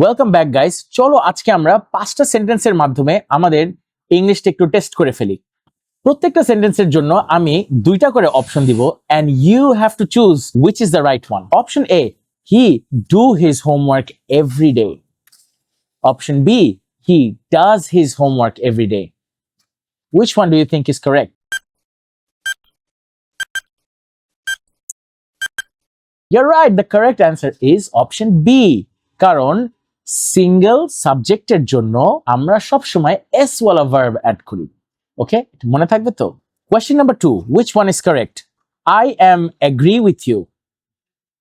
Welcome back guys চলো আজকে আমরা পাঁচটা সেন্টেন্সের মাধ্যমে আমাদের ইংলিশটা একটু টেস্ট করে ফেলি। প্রত্যেকটা সেন্টেন্সের জন্য আমি দুইটা করে অপশন দিব and you have to choose which is the right one option A he do his homework every day option B he does his homework every day which one do you think is correct You're right. The correct answer is option B. কারণ single সাবজেক্টের জন্য আমরা সব সময় S ওয়ালা verb add করি ওকে মনে থাকবে তো? Question number two which one is correct I am agree with you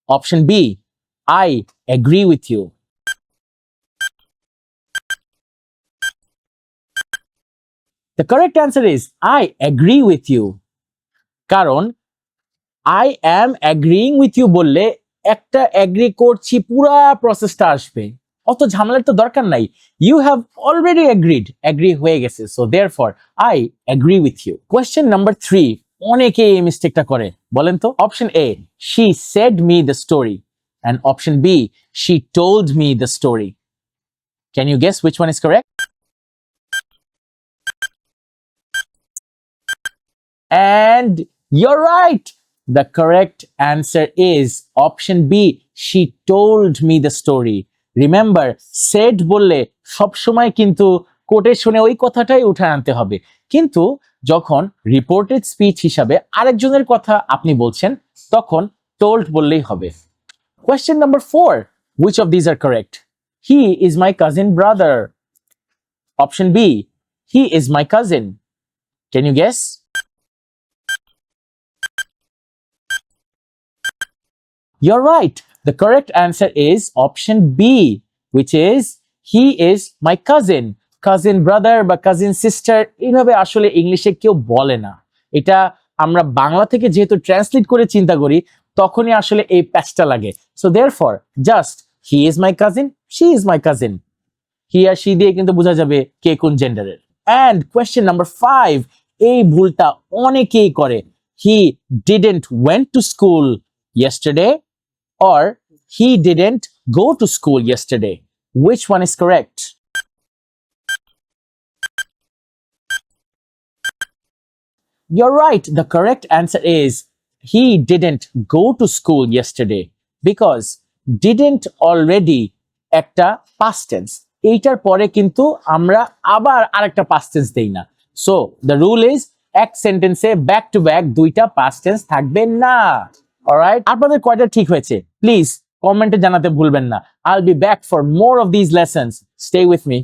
option B I agree with you The correct answer is, I agree with you. কারণ I am agreeing with you বললে একটা agree করছি, পুরা প্রসেসটা আসবে। অত ঝামেলার তো দরকার নাই you have already agreed agree হয়ে গেছে so therefore I agree with you question number three অনেকে এই মিস্টেকটা করে বলেন তো option A she said me the story and option B she told me the story can you guess which one is correct And you're right. The correct answer is option B. She told me the story. Remember, said বললে সবসময় কিন্তু কোর্টে কোটেশনে ওই কথাটাই উঠে আনতে হবে। কিন্তু যখন রিপোর্টেড স্পিচ হিসাবে আরেকজনের কথা আপনি বলছেন তখন টোল্ড বললেই হবে। Question number four which of these are correct he is my cousin brother option B he is my cousin can you guess You're right. The correct answer is option B, which is he is my cousin. Cousin brother বা cousin sister এইভাবে আসলে ইংলিশে কেউ বলে না। এটা আমরা বাংলা থেকে যেহেতু ট্রান্সলেট করে চিন্তা করি তখনই আসলে এই প্যাচটা লাগে। So therefore just he is my cousin she is my cousin he R she দিয়ে কিন্তু বোঝা যাবে কে কোন জেন্ডারের অ্যান্ড কোয়েশ্চেন নাম্বার ফাইভ এই ভুলটা অনেকেই করে। He didn't went to school yesterday or he didn't go to school yesterday. Which one is correct? You're right. The correct answer is he didn't go to school yesterday because didn't already একটা past tense. এইটার পরে কিন্তু আমরা আবার আরেকটা past tense দেই না so the rule is এক সেন্টেন্সে ব্যাক টু ব্যাক দুইটা past tense থাকবে না অলরাইট আপনাদের কয়টা ঠিক হয়েছে প্লিজ কমেন্টে জানাতে ভুলবেন না। I'll be back for more of this lessons stay with me